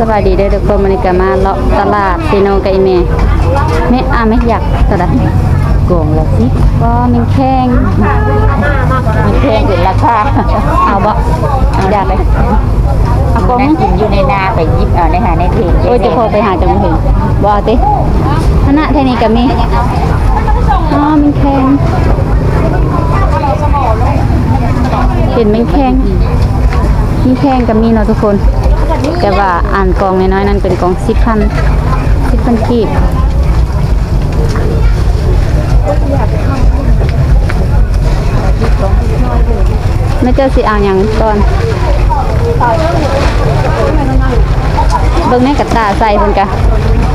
สบายดีเด้อทุกคนมันก็มาเลาะตลาดซีโนกับอีเมแม่อาไม่อยากตลาดโกงละสิก็มันแข้งมันแพงขึ้นราคาเอาบ่อยากเลยเอากกองนั่งกินอยู่ในนาไปหยิบเอาในหาในเพจโอ้ยจะพอไปหาจังเห็นบ่เอาติคณะเทนี้ก็มีอ๋อมันแข้งเห็นมันแข้งมีแข้งก็มีเนาะทุกคน แต่ว่าอ่านกองน้อยๆนั่นเป็นกองสิบพันสิบพันกีบไม่เจอสิอ่างอย่างก่อนเบิ่งแม่กระตาใส่เพิ่นกะ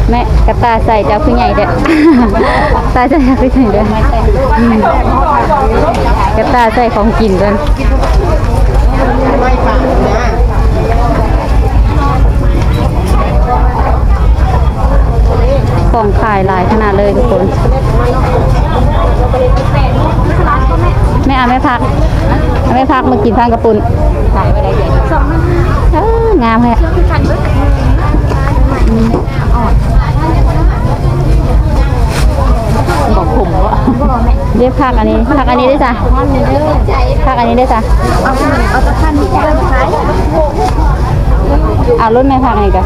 แม่กระตาใส่เจ้าคือใหญ่เด้อตาใส่เจ้าคือใหญ่เด้ออืมกระตาใส่ของกินเพิ่น ของขายหลายขนาดเลยทุกคน แม่เอาไม่พักเอาไม่พักมากินทางกระปุนขายไปได้ใหญ่เอ้องามเลยอะบอกผมว่าเรียกพักอันนี้พักอันนี้ได้จ้ะพักอันนี้ได้จ้ะเอาเอาตะพันที่จะขายเอารุ่นแม่พักอันนี้กัน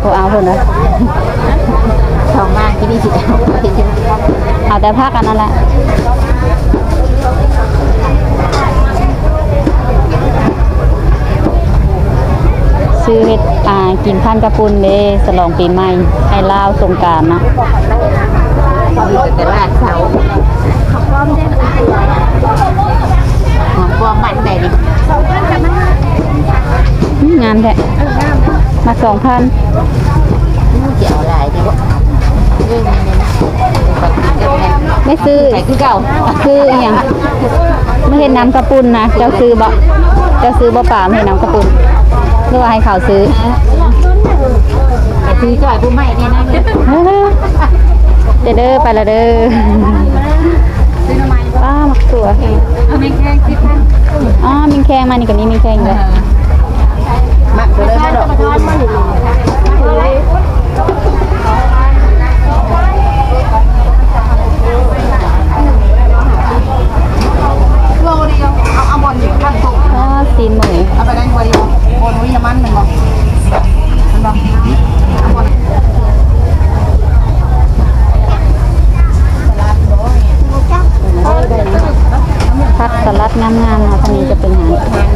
โอ้เอาคนนะ ทองมากที่นี่สิเอาไปถึงเอาแต่พักอันนั้นแหละซื้อเฮ็ดอ่ากินพันกระปุนเด้สลองปีใหม่ให้ลาวสงการเนาะอยู่แต่ลาดเสาของปลอมมันได้ดิงามแท้มาสองพันเกี่ยวลายดิวะเรื่องนี้นะปักกินกับแม่ ไม่ซื้อใส่คือเก่าคืออหย่างไม่เห็นน้ำกระปุนนะเจ้าซื้อบ่เจ้าซื้อบ่ป่าไม่เห็นน้ำกระปุนหรือว่าให้เขาซื้อแต่ซื้อจ่อยผู้ใหม่เนี่ยนะเนี่ยเด้อเด้อไปละเด้อป้ามักตัวเอาไม่แค่คิดท่านอ๋อมิงแข้งมานี่กับนี้มิงแข้งเลย มักเลยมาดอกคูณ โลเดียวเอาเอาบอลอยู่ข้างตรง อ๋อซีนหมู เอาไปได้ตัวเดียวบอลวิยามันมันบอกมันบอกเอาบอล ผักสลัด งามๆนะทางนี้จะเป็นอาหาร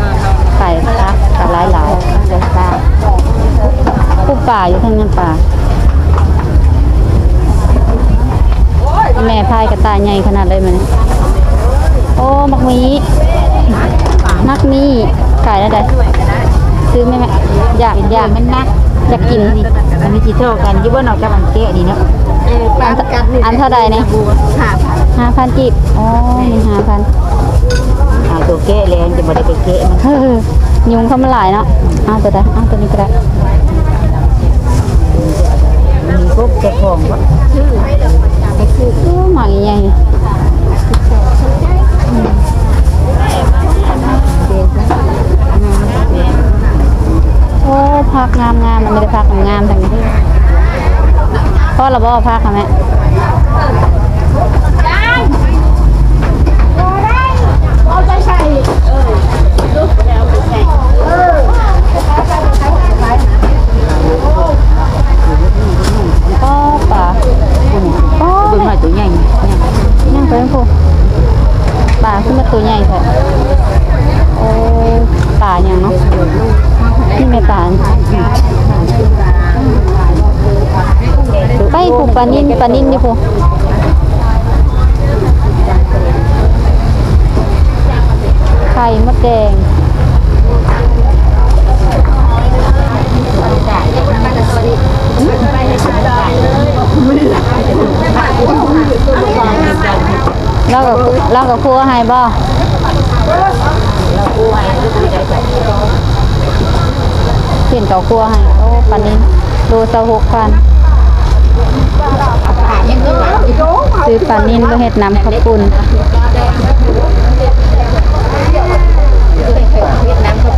ไก่ผักกะหลายหลายๆเดี๋ยวปลาผู้ป่าอยู่ทางนั้นป่าแม่พายกระต่ายใหญ่ขนาดเลยมันโอ้มักมีนักมีขายแล้วได้ซื้อไหมแม่อยากอยากมันนักอยากกินอันนี้จีโต้กันยี่บ้านออกจากบังเกะดีเนาะอันอันเท่าใดเนี่ยค่ะห้าพันกีบอ๋อมีห้าพันเอา ตัวเกะเลยจะบ่ได้ไปเกะมันเฮ้อยุงเข้ามาหลายเนาะเอาตัวใดเอาตัวนี้ก็ได้มีพวกเจ้าของว่าโอ้หมากใหญ่โอ้พักงามงามมันไม่ได้พักงามทางนี้พ่อเราบอกพักค่ะแม่ เอาใจใส่ ก็ ป่าก็ดูหน่อยตัวใหญ่นี่นั่งไปนั่งพูป่าขึ้นมาตัวใหญ่เถอโอ้ป่าอย่เนาะที่ไม่ป่าไปผูปลานิ่นปลานิ่นนี่พู ข่มดแดงเรากับเรากับครัวให้บ่เปลี่ยนเก่าครัวให้โอ้ปันนี้โลสะหกพันขาดยังก็หลังซื้อปลานิ่นก็เฮ็ดน้ำข้าวปุ้น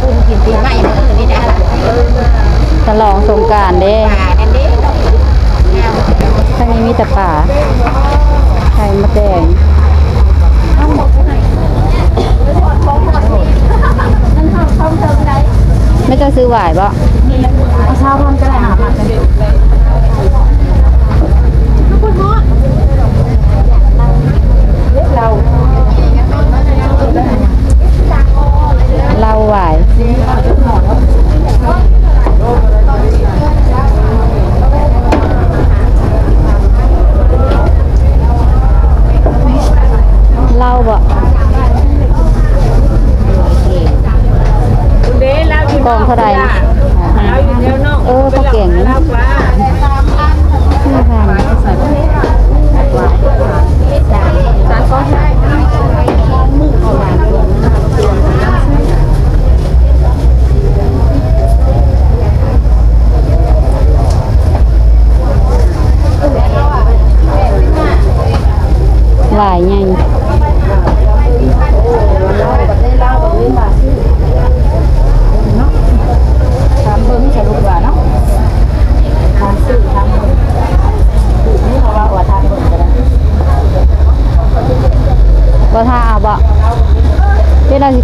ปุ้นกินปีใหม่เมื่อนี้นะลองสงกรารเด้ป่านั่นเด้ามท่างนี้มีแต่ป่าไข่มดแดงไม่ต้องซื้อหวายบ่เอาเช้าพร้อมก็ได้หาผักกันเหล้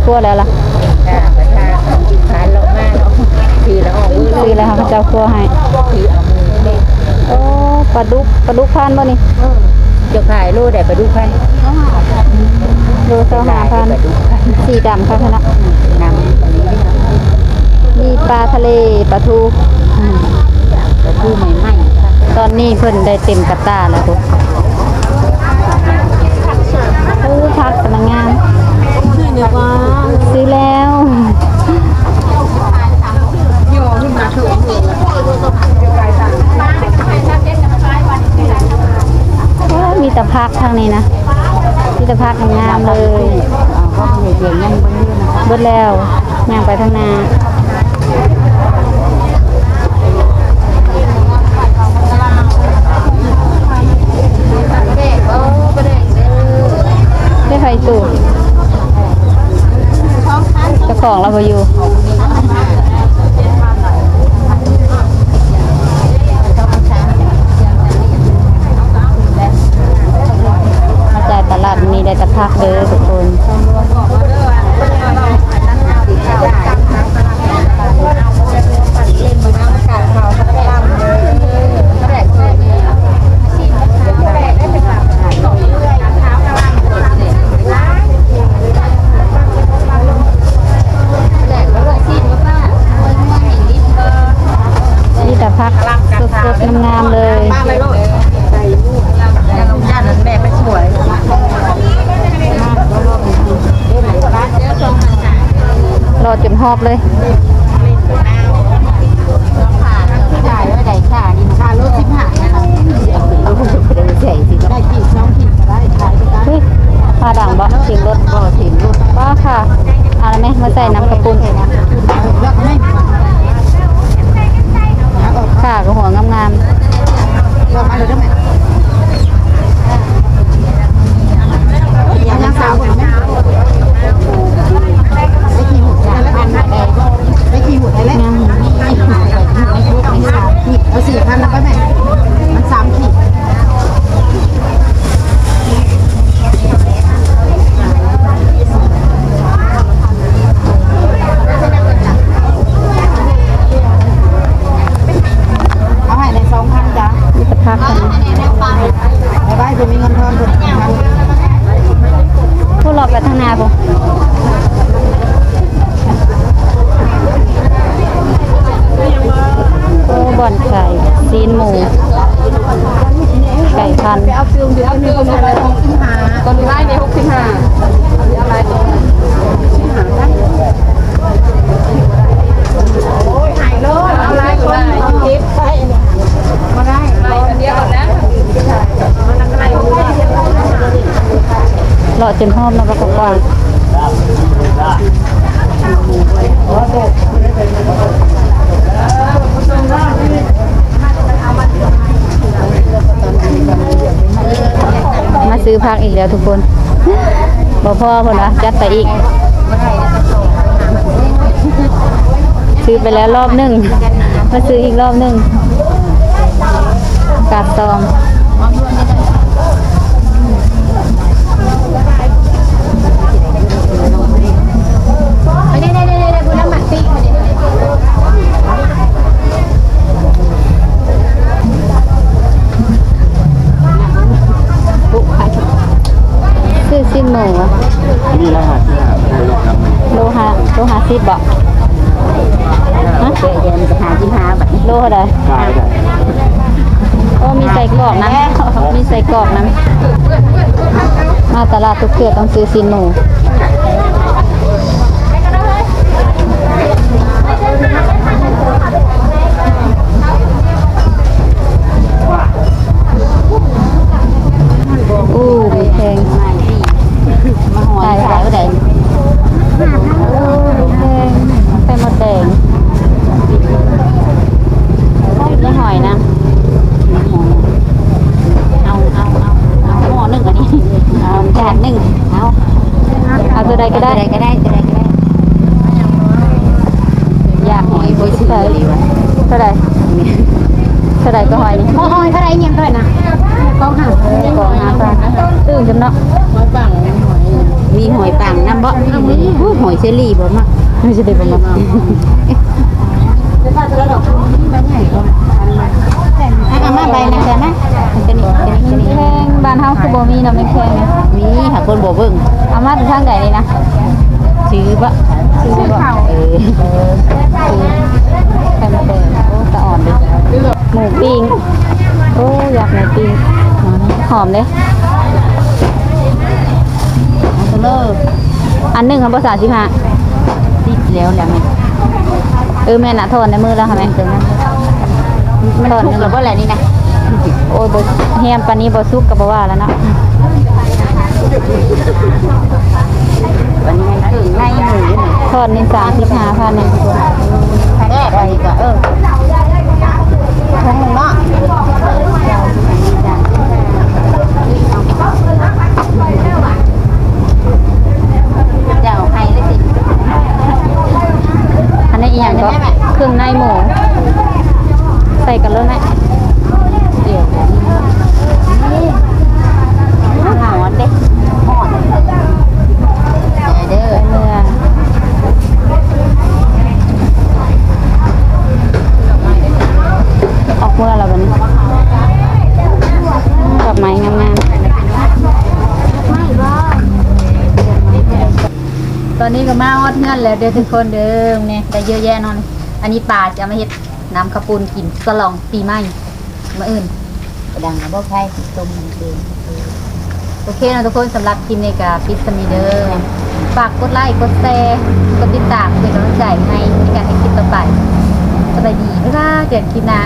พี่เราสิกลัวแล้วล่ะจ้าประชาขานลงมาเนาะทีละออกมือซื้อแล้วค่ะเจ้ากลัวให้ทีเอามือเด้โอ้ปลาดุกปลาดุกพันบ่นี่จะขายโลได้ไปดูพันโลเท่าห้าพันไปดูพันสีดำค่ะคณะนำอันนี้มีปลาทะเลปลาทูอืมกระทู้ใหม่ๆค่ะตอนนี้เพิ่นได้เต็มกระตาแล้วทุกโอ้พักกำลังงาม ซื้อเนื้อว่าซื้อแล้วมีแต่พักทางนี้นะ มีแต่พักงามเลยก็มีเสียงยังบนนี้นะเบิดแล้วย่างไปทางหน้าได้ไฟตู่เจ้า ของเราไปอยู่ มาจ่ายตลาดนี้ได้แตะพักเด้อทุกคน นี่แต่พักสดๆงามๆเลย ป้าไปโลดยังลงย่านนั้นแม่ไปช่วย ร อจบเลย ขายไว้ได้ค่านี่ค่ารถสิบห้าเอาไปเลยใส่สิก็ ได้กี่ช่องขีดก็ได้ขายก็ได้ เฮ้ยพาดังบ่เสียงรถ ก็ถึงรถ ป้าค่ะเอาละไหมมาใส่น้ำกระปุน เลือกไม่ ค่ะกับหัวงาม เลือกมาเลยได้ไหมยังสาวคนไหมได้กี่หุ่นจ้ะได้กี่หุ่นได้แล้ว ๆงาม เอาสี่พันแล้วก็แม่มันสามขีด เอาให้ในสองพันจ้ะ นี่แต่พักกัน ไปไปคุณมีเงินทอนคุณพัน พวกเรา ไปทางหน้าบ่โอ้บ่อนไก่ซีนหมูไก่พันธุ์เอาฟิลเดี๋ยวมีคนอะไรของสิงหาคนนี้ไล่ในหกสิงหาเดี๋ยวอะไรตรงสิงหาได้โอ้ยหายเลยอะไรคนเอาคลิปไปมาได้ไปคนเดียวก่อนนะมันอะไร เลาะจนหอบแล้วก็กว้างมาซื้อพักอีกแล้วทุกคนบ่พ่อคนะจัดไปอีก ซื้อไปแล้วรอบหนึ่งมาซื้ออีกรอบหนึ่งกาดตอง ซื้อสิ้นหมูอะนี่รหัสที่หาได้ลูกครับโลหะโลหะสิบบอกฮะเดี๋ยวเดี๋ยวจะหาที่หาบัดนี้โลเท่าไหร่กายได้โอ้มีใส่กรอกนะมีใส่กรอกนะมาตลาดทุกเกือต้องซื้อสิ้นหมูอู้มีแพง มาหอยขายก็ได้ แพงไข่มดแดงไม่หอยนะ เอาเอาเอาเอาหม้อหนึ่งอันนี้เอาจานหนึ่งเอา เอาตัวใดก็ได้ ได้ก็ได้ก็ได้ก็ได้ อยากหอยโบยชื่ออะไรวะ เท่าไหร่เท่าไหร่ก็หอยนี่หม้ออ้อยเท่าไรเงี้ยเท่าไหร่นะกองห่างของหาปลาตื่นจำเนาะหอยปังหอยมีหอยปังน้ำบ่อู้หอยเชอรี่บ่มากไม่ใช่เด็กผมบอกเอามาใบนะจ๊ะนะจะนี่จะนี่จะนี่แพงบ้านเฮาคือบ่มีเนาะไม่แพงนะมีหาคนบ่เบิ่งเอามาถึงทางไหนนี่นะซื้อบ่ซื้อบ่เออไข่มดแดงโอ้ตะอ่อนดิ หมูปิ้งโอ้อยากหมูปิ้งหอมเลยเอาเลิกอันหนึ่งครับภาษาสิบห้าติดแล้วแหละแม่เออแม่น่ะทอนในมือแล้วค่ะแม่มันทุกข์แล้วบ่แหละนี่นะโอ้ยบ่แฮมปานนี้บ่ซุกก็บ่ว่าแล้วเนาะวันนี้มันถึงในหมูนี่ทอดนี่35,000นึงแก้ไปก็เออ ของหมูเนาะเดี๋ยวให้เลยสิอันนี้อีกอย่างก็เครื่องในหมู ใส่กันแล้วนะเดี๋ยวนี่หอนเด้หอนเด้อ เนื้อออกเมื่อแล้วบัดนี้ดอกไม้งามๆ ตอนนี้ก็มาฮอดเงินแล้วเด้อทุกคนเด้อเนี่ยได้เยอะแยะนอน อันนี้ปลาจะมาเฮ็ดน้ำข้าวปุ้นกินสลองปีใหม่มาอื่นดังนะบ่ใครต้มมันเองโอเคนะทุกคนสำหรับคลิปนี้กับพิสมีเดอร์ฝากกดไลค์กดแชร์กดติดตามเป็นกำลังใจให้ในการให้คลิปต่อไปสบายดีบ๊ายบายเจอกันคลิปหน้า